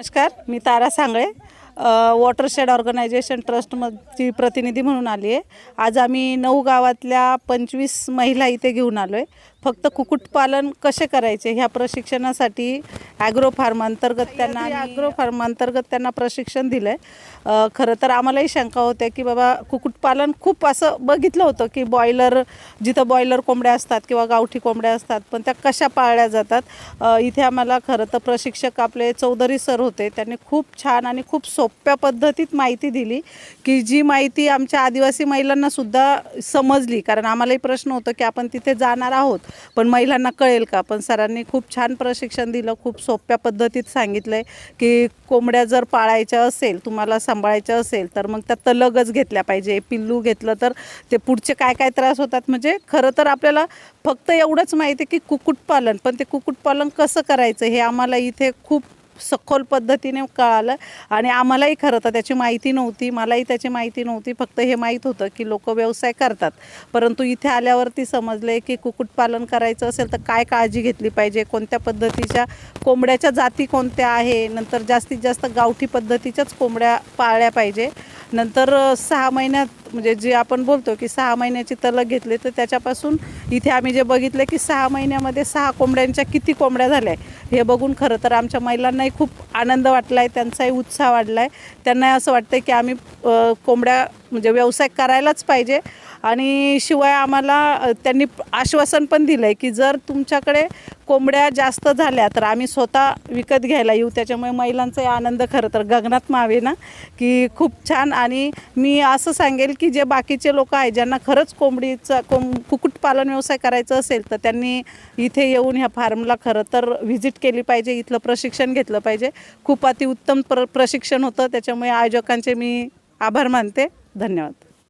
नमस्कार मी Tara Sangle watershed organisation ट्रस्टमधची प्रतिनिधी म्हणून आली आहे. आज आम्ही नऊ गावातल्या पंचवीस महिला इथे घेऊन आलो आहे फक्त कुक्कुटपालन कसे करायचे ह्या प्रशिक्षणासाठी ॲग्रो फार्म अंतर्गत त्यांना ॲग्रो फार्म अंतर्गत त्यांना प्रशिक्षण दिलं आहे खरं तर आम्हालाही शंका होत्या की बाबा कुक्कुटपालन खूप असं बघितलं होतं की बॉयलर जिथं बॉयलर कोंबड्या असतात किंवा गावठी कोंबड्या असतात पण त्या कशा पाळल्या जातात? इथे आम्हाला खरं तर प्रशिक्षक आपले चौधरी सर होते त्यांनी खूप छान आणि खूप सोप्या पद्धतीत माहिती दिली की जी माहिती आमच्या आदिवासी महिलांना सुद्धा समजली. कारण आम्हालाही प्रश्न होतं की आपण तिथे जाणार आहोत. पण महिलांना कळेल का? पण सरांनी खूप छान प्रशिक्षण दिलं खूप सोप्या पद्धतीत सांगितलं आहे की कोंबड्या जर पाळायच्या असेल तुम्हाला सांभाळायच्या असेल तर मग त्या तलगच घेतल्या पाहिजे. पिल्लू घेतलं तर ते पुढचे काय काय त्रास होतात? म्हणजे खरं तर आपल्याला फक्त एवढंच माहिती आहे की कुक्कुटपालन. पण ते कुक्कुटपालन कसं करायचं? हे आम्हाला इथे खूप सखोल पद्धतीने कळालं. आणि आम्हालाही खरं तर त्याची माहिती नव्हती मलाही त्याची माहिती नव्हती. फक्त हे माहीत होतं की लोक व्यवसाय करतात. परंतु इथे आल्यावरती समजले की कुक्कुटपालन करायचं असेल तर काय काळजी घेतली पाहिजे? कोणत्या पद्धतीच्या कोंबड्याच्या जाती कोणत्या आहे? नंतर जास्तीत जास्त गावठी पद्धतीच्याच कोंबड्या पाळल्या पाहिजे. नंतर सहा महिन्यात म्हणजे जे आपण बोलतो की सहा महिन्याची तलक घेतली तर त्याच्यापासून इथे आम्ही जे बघितलं की सहा महिन्यामध्ये सहा कोंबड्यांच्या किती कोंबड्या झाल्या. हे बघून खरं तर आमच्या महिलांनाही खूप आनंद वाटला आहे त्यांचाही उत्साह वाढला आहे त्यांना असं वाटतं की आम्ही कोंबड्या म्हणजे व्यवसाय करायलाच पाहिजे. आणि शिवाय आम्हाला त्यांनी आश्वासन पण दिलं आहे की जर तुमच्याकडे कोंबड्या जास्त झाल्या तर आम्ही स्वतः विकत घ्यायला येऊ. त्याच्यामुळे महिलांचाही आनंद खरं तर गगनात मावे ना की खूप छान. आणि मी असं सांगेल की जे बाकीचे लोक आहेत ज्यांना खरंच कोंबडीचा कोंब कुक्कुटपालन व्यवसाय करायचा असेल तर त्यांनी इथे येऊन ह्या फार्मला खरं तर व्हिजिट केली पाहिजे इथलं प्रशिक्षण घेतलं पाहिजे. खूप अतिउत्तम प्र प्रशिक्षण होतं. त्याच्यामुळे आयोजकांचे मी आभार मानते. धन्यवाद.